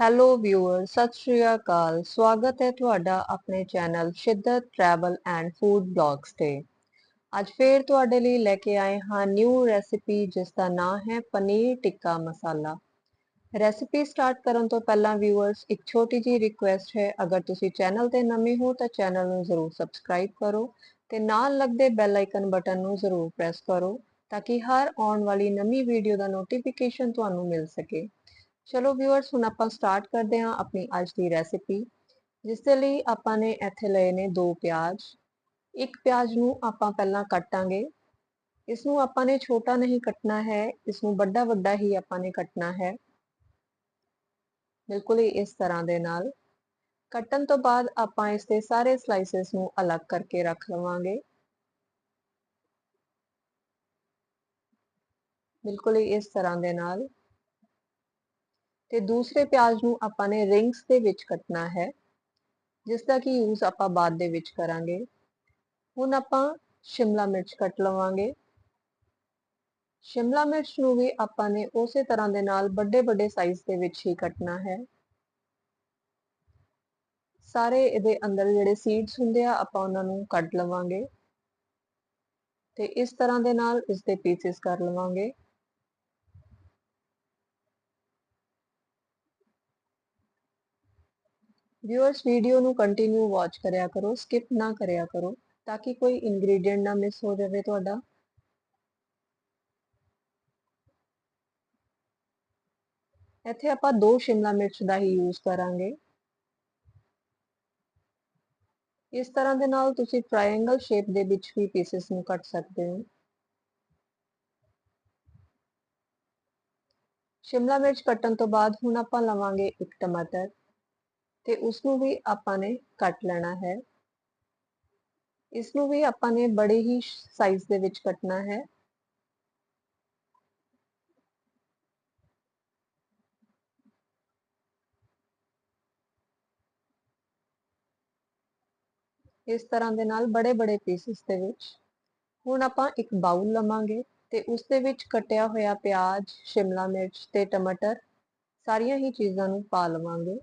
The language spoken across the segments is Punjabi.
ਹੈਲੋ ਵਿਊਅਰ ਸਤਿ ਸ਼੍ਰੀ ਅਕਾਲ। ਸਵਾਗਤ ਹੈ ਤੁਹਾਡਾ ਆਪਣੇ ਚੈਨਲ ਸ਼ਿੱਦਤ ਟਰੈਵਲ ਐਂਡ ਫੂਡ ਬਲੌਗਸ ਤੇ। ਅੱਜ ਫੇਰ ਤੁਹਾਡੇ ਲਈ ਲੈ ਕੇ ਆਏ ਹਾਂ ਨਿਊ ਰੈਸਿਪੀ ਜਿਸ ਦਾ ਨਾਮ ਹੈ ਪਨੀਰ ਟਿੱਕਾ ਮਸਾਲਾ। ਰੈਸਿਪੀ ਸਟਾਰਟ ਕਰਨ ਤੋਂ ਪਹਿਲਾਂ ਵਿਊਅਰਸ ਇੱਕ ਛੋਟੀ ਜੀ ਰਿਕੁਐਸਟ ਹੈ, ਅਗਰ ਤੁਸੀਂ ਚੈਨਲ ਤੇ ਨਵੇਂ ਹੋ ਤਾਂ ਚੈਨਲ ਨੂੰ ਜ਼ਰੂਰ ਸਬਸਕ੍ਰਾਈਬ ਕਰੋ ਤੇ ਨਾਲ ਲੱਗਦੇ ਬੈਲ ਆਈਕਨ ਬਟਨ ਨੂੰ ਜ਼ਰੂਰ ਪ੍ਰੈਸ ਕਰੋ ਤਾਂ ਕਿ ਹਰ ਆਉਣ ਵਾਲੀ ਨਵੀਂ ਵੀਡੀਓ ਦਾ ਨੋਟੀਫਿਕੇਸ਼ਨ ਤੁਹਾਨੂੰ ਮਿਲ ਸਕੇ। ਚਲੋ ਵਿਊਅਰਸ ਹੁਣ ਆਪਾਂ ਸਟਾਰਟ ਕਰਦੇ ਹਾਂ ਆਪਣੀ ਅੱਜ ਦੀ ਰੈਸਿਪੀ ਜਿਸ ਦੇ ਲਈ ਆਪਾਂ ਨੇ ਇੱਥੇ ਲਏ ਨੇ ਦੋ ਪਿਆਜ਼। ਇੱਕ ਪਿਆਜ਼ ਨੂੰ ਆਪਾਂ ਪਹਿਲਾਂ ਕੱਟਾਂਗੇ। ਇਸ ਨੂੰ ਆਪਾਂ ਨੇ ਛੋਟਾ ਨਹੀਂ ਕੱਟਣਾ ਹੈ ਇਸ ਨੂੰ ਵੱਡਾ ਵੱਡਾ ਹੀ ਆਪਾਂ ਨੇ ਕੱਟਣਾ ਹੈ। ਬਿਲਕੁਲ ਹੀ ਇਸ ਤਰ੍ਹਾਂ ਦੇ ਨਾਲ। ਕੱਟਣ ਤੋਂ ਬਾਅਦ ਆਪਾਂ ਇਸ ਦੇ ਸਾਰੇ ਸਲਾਈਸਸ ਨੂੰ ਅਲੱਗ ਕਰਕੇ ਰੱਖ ਲਵਾਂਗੇ। ਬਿਲਕੁਲ ਹੀ ਇਸ ਤਰ੍ਹਾਂ ਦੇ ਨਾਲ। ਤੇ ਦੂਸਰੇ ਪਿਆਜ਼ ਨੂੰ ਆਪਾਂ ਨੇ ਰਿੰਗਸ ਦੇ ਵਿੱਚ ਕੱਟਣਾ ਹੈ, ਜਿਸ ਦਾ ਕਿ ਯੂਜ਼ ਆਪਾਂ ਬਾਅਦ ਦੇ ਵਿੱਚ ਕਰਾਂਗੇ। ਹੁਣ ਆਪਾਂ ਸ਼ਿਮਲਾ ਮਿਰਚ ਕੱਟ ਲਵਾਂਗੇ। ਸ਼ਿਮਲਾ ਮਿਰਚ ਨੂੰ ਵੀ ਆਪਾਂ ਨੇ ਉਸੇ ਤਰ੍ਹਾਂ ਦੇ ਨਾਲ ਵੱਡੇ ਵੱਡੇ ਸਾਈਜ਼ ਦੇ ਵਿੱਚ ਹੀ ਕੱਟਣਾ ਹੈ। ਸਾਰੇ ਇਹਦੇ ਅੰਦਰ ਜਿਹੜੇ ਸੀਡਸ ਹੁੰਦੇ ਆ, ਆਪਾਂ ਉਹਨਾਂ ਨੂੰ ਕੱਢ ਲਵਾਂਗੇ। ਤੇ ਇਸ ਤਰ੍ਹਾਂ ਦੇ ਨਾਲ ਇਸ ਦੇ ਪੀਸਸ ਕਰ ਲਵਾਂਗੇ। ਵਿਊਅਰਸ ਵੀਡੀਓ ਨੂੰ ਕੰਟੀਨਿਊ ਵਾਚ ਕਰਿਆ ਕਰੋ ਸਕਿਪ ਨਾ ਕਰਿਆ ਕਰੋ, ਤਾਂ ਕਿ ਕੋਈ ਇਨਗਰੀਡੀਐਂਟ ਨਾ ਮਿਸ ਹੋ ਜਾਵੇ ਤੁਹਾਡਾ। ਇੱਥੇ ਆਪਾਂ ਦੋ ਸ਼ਿਮਲਾ ਮਿਰਚ ਦਾ ਹੀ ਯੂਜ਼ ਕਰਾਂਗੇ। ਇਸ ਤਰ੍ਹਾਂ ਦੇ ਨਾਲ ਤੁਸੀਂ ਟ੍ਰਾਇੰਗਲ ਸ਼ੇਪ ਦੇ ਵਿੱਚ ਵੀ ਪੀਸਸ ਨੂੰ ਕੱਟ ਸਕਦੇ ਹੋ। ਸ਼ਿਮਲਾ ਮਿਰਚ ਕੱਟਣ ਤੋਂ ਬਾਅਦ ਹੁਣ ਆਪਾਂ ਲਵਾਂਗੇ ਇੱਕ ਟਮਾਟਰ। ਤੇ ਉਸ ਨੂੰ ਵੀ ਆਪਾਂ ਨੇ ਕੱਟ ਲੈਣਾ ਹੈ। ਇਸ ਨੂੰ ਵੀ ਆਪਾਂ ਨੇ ਬੜੇ ਹੀ ਸਾਈਜ਼ ਦੇ ਵਿੱਚ ਕੱਟਣਾ ਹੈ। ਇਸ ਤਰ੍ਹਾਂ ਦੇ ਨਾਲ ਬੜੇ ਬੜੇ ਪੀਸਿਸ ਦੇ ਵਿੱਚ। ਹੁਣ ਆਪਾਂ ਇੱਕ ਬਾਉਲ ਲਵਾਂਗੇ ਤੇ ਉਸ ਦੇ ਵਿੱਚ ਕਟਿਆ ਹੋਇਆ ਪਿਆਜ਼, ਸ਼ਿਮਲਾ ਮਿਰਚ ਤੇ ਟਮਾਟਰ ਸਾਰੀਆਂ ਹੀ ਚੀਜ਼ਾਂ ਨੂੰ ਪਾ ਲਵਾਂਗੇ।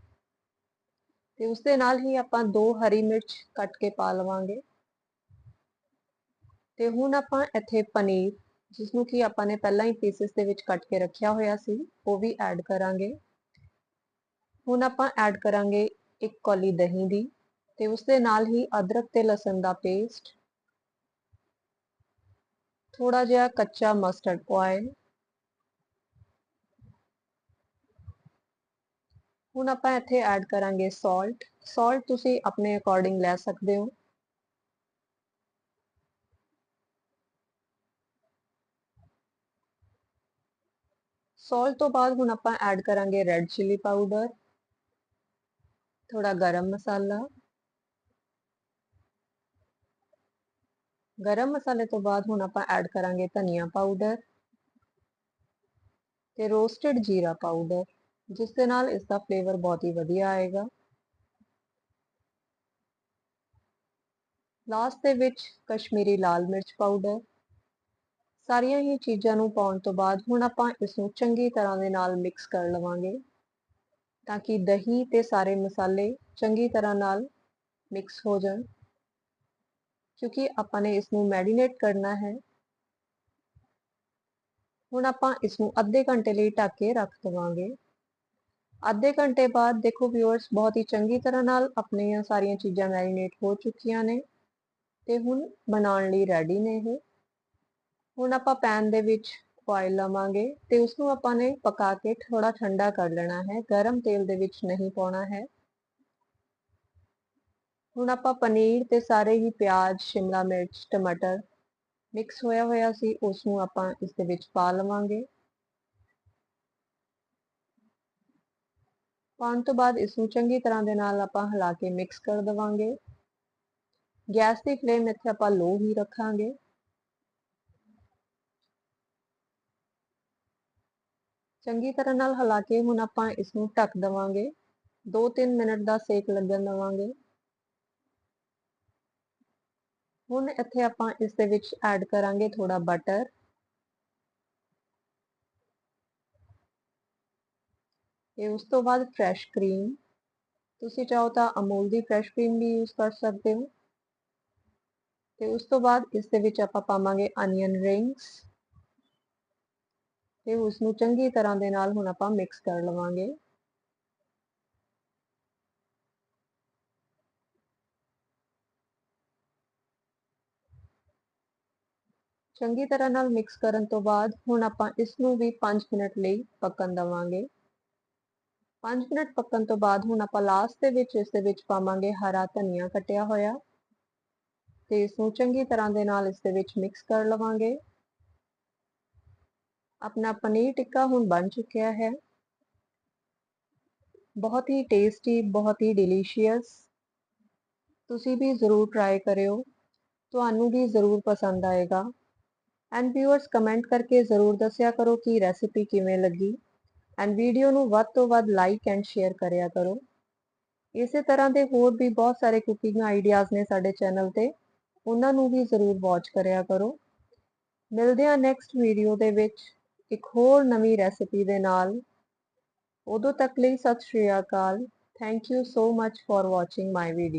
ਤੇ ਉਸ ਦੇ ਨਾਲ ਹੀ ਆਪਾਂ ਦੋ ਹਰੀ ਮਿਰਚ ਕੱਟ ਕੇ ਪਾ ਲਵਾਂਗੇ। ਤੇ ਹੁਣ ਆਪਾਂ ਇੱਥੇ ਪਨੀਰ ਜਿਸ ਨੂੰ ਕਿ ਆਪਾਂ ਨੇ ਪਹਿਲਾਂ ਹੀ ਪੀਸਸ ਦੇ ਵਿੱਚ ਕੱਟ ਕੇ ਰੱਖਿਆ ਹੋਇਆ ਸੀ, ਉਹ ਵੀ ਐਡ ਕਰਾਂਗੇ। ਹੁਣ ਆਪਾਂ ਐਡ ਕਰਾਂਗੇ ਇੱਕ ਕੌਲੀ ਦਹੀਂ ਦੀ ਤੇ ਉਸ ਦੇ ਨਾਲ ਹੀ ਅਦਰਕ ਤੇ ਲਸਣ ਦਾ ਪੇਸਟ ਥੋੜਾ ਜਿਹਾ ਕੱਚਾ ਮਸਟਰਡ ਆਇਲ ਹੁਣ ਆਪਾਂ ਇੱਥੇ ਐਡ ਕਰਾਂਗੇ ਸਾਲਟ ਸਾਲਟ ਤੁਸੀਂ ਆਪਣੇ ਅਕੋਰਡਿੰਗ ਲੈ ਸਕਦੇ ਹੋ। ਸਾਲਟ ਤੋਂ ਬਾਅਦ ਹੁਣ ਆਪਾਂ ਐਡ ਕਰਾਂਗੇ ਰੈੱਡ ਚਿਲੀ ਪਾਊਡਰ ਥੋੜਾ ਗਰਮ ਮਸਾਲਾ। ਗਰਮ ਮਸਾਲੇ ਤੋਂ ਬਾਅਦ ਹੁਣ ਆਪਾਂ ਐਡ ਕਰਾਂਗੇ ਧਨੀਆ ਪਾਊਡਰ ਤੇ ਰੋਸਟਡ ਜੀਰਾ ਪਾਊਡਰ ਜਿਸ ਦੇ ਨਾਲ ਇਸ ਦਾ ਫਲੇਵਰ ਬਹੁਤ ਹੀ ਵਧੀਆ ਆਏਗਾ। ਲਾਸਟ ਦੇ ਵਿੱਚ ਕਸ਼ਮੀਰੀ ਲਾਲ ਮਿਰਚ ਪਾਊਡਰ ਸਾਰੀਆਂ ਹੀ ਚੀਜ਼ਾਂ ਨੂੰ ਪਾਉਣ ਤੋਂ ਬਾਅਦ ਹੁਣ ਆਪਾਂ ਇਸ ਨੂੰ ਚੰਗੀ ਤਰ੍ਹਾਂ ਦੇ ਨਾਲ ਮਿਕਸ ਕਰ ਲਵਾਂਗੇ, ਤਾਂ ਕਿ ਦਹੀਂ ਤੇ ਸਾਰੇ ਮਸਾਲੇ ਚੰਗੀ ਤਰ੍ਹਾਂ ਨਾਲ ਮਿਕਸ ਹੋ ਜਾਣ। ਕਿਉਂਕਿ ਆਪਾਂ ਨੇ ਇਸ ਨੂੰ ਮੈਰੀਨੇਟ ਕਰਨਾ ਹੈ। ਹੁਣ ਆਪਾਂ ਇਸ ਨੂੰ ਅੱਧੇ ਘੰਟੇ ਲਈ ਢੱਕ ਕੇ ਰੱਖ ਦਵਾਂਗੇ। ਅੱਧੇ ਘੰਟੇ ਬਾਅਦ ਦੇਖੋ ਵਿਊਅਰਸ ਬਹੁਤ ਹੀ ਚੰਗੀ ਤਰ੍ਹਾਂ ਨਾਲ ਆਪਣੀਆਂ ਸਾਰੀਆਂ ਚੀਜ਼ਾਂ ਮੈਰੀਨੇਟ ਹੋ ਚੁੱਕੀਆਂ ਨੇ ਤੇ ਹੁਣ ਬਣਾਉਣ ਲਈ ਰੈਡੀ ਨੇ ਇਹ। ਹੁਣ ਆਪਾਂ ਪੈਨ ਦੇ ਵਿੱਚ ਆਇਲ ਲਵਾਂਗੇ ਤੇ ਉਸ ਨੂੰ ਆਪਾਂ ਨੇ ਪਕਾ ਕੇ ਥੋੜਾ ਠੰਡਾ ਕਰ ਲੈਣਾ ਹੈ, ਗਰਮ ਤੇਲ ਦੇ ਵਿੱਚ ਨਹੀਂ ਪਾਉਣਾ ਹੈ। ਹੁਣ ਆਪਾਂ ਪਨੀਰ ਤੇ ਸਾਰੇ ਹੀ ਪਿਆਜ਼, ਸ਼ਿਮਲਾ ਮਿਰਚ, ਟਮਾਟਰ ਮਿਕਸ ਹੋਇਆ ਹੋਇਆ ਸੀ ਉਸ ਨੂੰ ਆਪਾਂ ਇਸ ਦੇ ਵਿੱਚ ਪਾ ਲਵਾਂਗੇ। ਪਾਉਣ ਤੋਂ ਬਾਅਦ ਇਸ ਨੂੰ ਚੰਗੀ ਤਰ੍ਹਾਂ ਦੇ ਨਾਲ ਆਪਾਂ ਹਿਲਾ ਕੇ ਮਿਕਸ ਕਰ ਦਵਾਂਗੇ। ਗੈਸ ਦੀ ਫਲੇਮ ਇੱਥੇ ਆਪਾਂ ਲੋ ਹੀ ਰੱਖਾਂਗੇ। ਚੰਗੀ ਤਰ੍ਹਾਂ ਨਾਲ ਹਿਲਾ ਕੇ ਹੁਣ ਆਪਾਂ ਇਸ ਨੂੰ ਢੱਕ ਦਵਾਂਗੇ। 2-3 ਮਿੰਟ ਦਾ ਸੇਕ ਲੱਗਣ ਦਵਾਂਗੇ। ਹੁਣ ਇੱਥੇ ਆਪਾਂ ਇਸ ਦੇ ਵਿੱਚ ਐਡ ਕਰਾਂਗੇ ਥੋੜਾ ਬਟਰ ਤੇ ਉਸ ਤੋਂ ਬਾਅਦ ਫਰੈਸ਼ ਕਰੀਮ ਤੁਸੀਂ ਚਾਹੋ ਤਾਂ ਅਮੂਲ ਦੀ ਫਰੈਸ਼ ਕਰੀਮ ਵੀ ਯੂਜ਼ ਕਰ ਸਕਦੇ ਹੋ। ਤੇ ਉਸ ਤੋਂ ਬਾਅਦ ਇਸ ਦੇ ਵਿੱਚ ਆਪਾਂ ਪਾਵਾਂਗੇ ਅਨੀਅਨ ਰਿੰਗਸ ਤੇ ਉਸ ਨੂੰ ਚੰਗੀ ਤਰ੍ਹਾਂ ਦੇ ਨਾਲ ਹੁਣ ਆਪਾਂ ਮਿਕਸ ਕਰ ਲਵਾਂਗੇ। ਚੰਗੀ ਤਰ੍ਹਾਂ ਨਾਲ ਮਿਕਸ ਕਰਨ ਤੋਂ ਬਾਅਦ ਹੁਣ ਆਪਾਂ ਇਸ ਨੂੰ ਵੀ 5 ਮਿੰਟ ਲਈ ਪੱਕਣ ਦਵਾਂਗੇ। 5 ਮਿੰਟ ਪੱਕਣ ਤੋਂ ਬਾਅਦ ਹੁਣ ਆਪਾਂ ਲਾਸਟ ਦੇ ਵਿੱਚ, ਇਸ ਦੇ ਵਿੱਚ ਪਾਵਾਂਗੇ ਹਰਾ ਧਨੀਆ ਕੱਟਿਆ ਹੋਇਆ। ਤੇ ਇਸ ਨੂੰ ਚੰਗੀ ਤਰ੍ਹਾਂ ਦੇ ਨਾਲ ਇਸ ਦੇ ਵਿੱਚ ਮਿਕਸ ਕਰ ਲਵਾਂਗੇ। ਆਪਣਾ ਪਨੀਰ ਟਿੱਕਾ ਹੁਣ ਬਣ ਚੁੱਕਿਆ ਹੈ। ਬਹੁਤ ਹੀ ਟੇਸਟੀ ਬਹੁਤ ਹੀ ਡਿਲੀਸ਼ੀਅਸ ਤੁਸੀਂ ਵੀ ਜ਼ਰੂਰ ਟਰਾਈ ਕਰਿਓ। ਤੁਹਾਨੂੰ ਵੀ ਜ਼ਰੂਰ ਪਸੰਦ ਆਏਗਾ। ਐਂਡ ਵਿਊਅਰਸ ਕਮੈਂਟ ਕਰਕੇ ਜ਼ਰੂਰ ਦੱਸਿਆ ਕਰੋ ਕਿ ਰੈਸਿਪੀ ਕਿਵੇਂ ਲੱਗੀ। ਐਂਡ ਵੀਡੀਓ ਨੂੰ ਵੱਧ ਤੋਂ ਵੱਧ ਲਾਈਕ ਐਂਡ ਸ਼ੇਅਰ ਕਰਿਆ ਕਰੋ। ਇਸੇ ਤਰ੍ਹਾਂ ਦੇ ਹੋਰ ਵੀ ਬਹੁਤ ਸਾਰੇ ਕੁਕਿੰਗ ਆਈਡੀਆਜ਼ ਨੇ ਸਾਡੇ ਚੈਨਲ ਤੇ। ਉਹਨਾਂ ਨੂੰ ਵੀ ਜ਼ਰੂਰ ਵਾਚ ਕਰਿਆ ਕਰੋ। ਮਿਲਦੇ ਹਾਂ ਨੈਕਸਟ ਵੀਡੀਓ ਦੇ ਵਿੱਚ ਇੱਕ ਹੋਰ ਨਵੀਂ ਰੈਸਿਪੀ ਦੇ ਨਾਲ। ਉਦੋਂ ਤੱਕ ਲਈ ਸਤਿ ਸ਼੍ਰੀ ਅਕਾਲ। Thank you so much for watching my video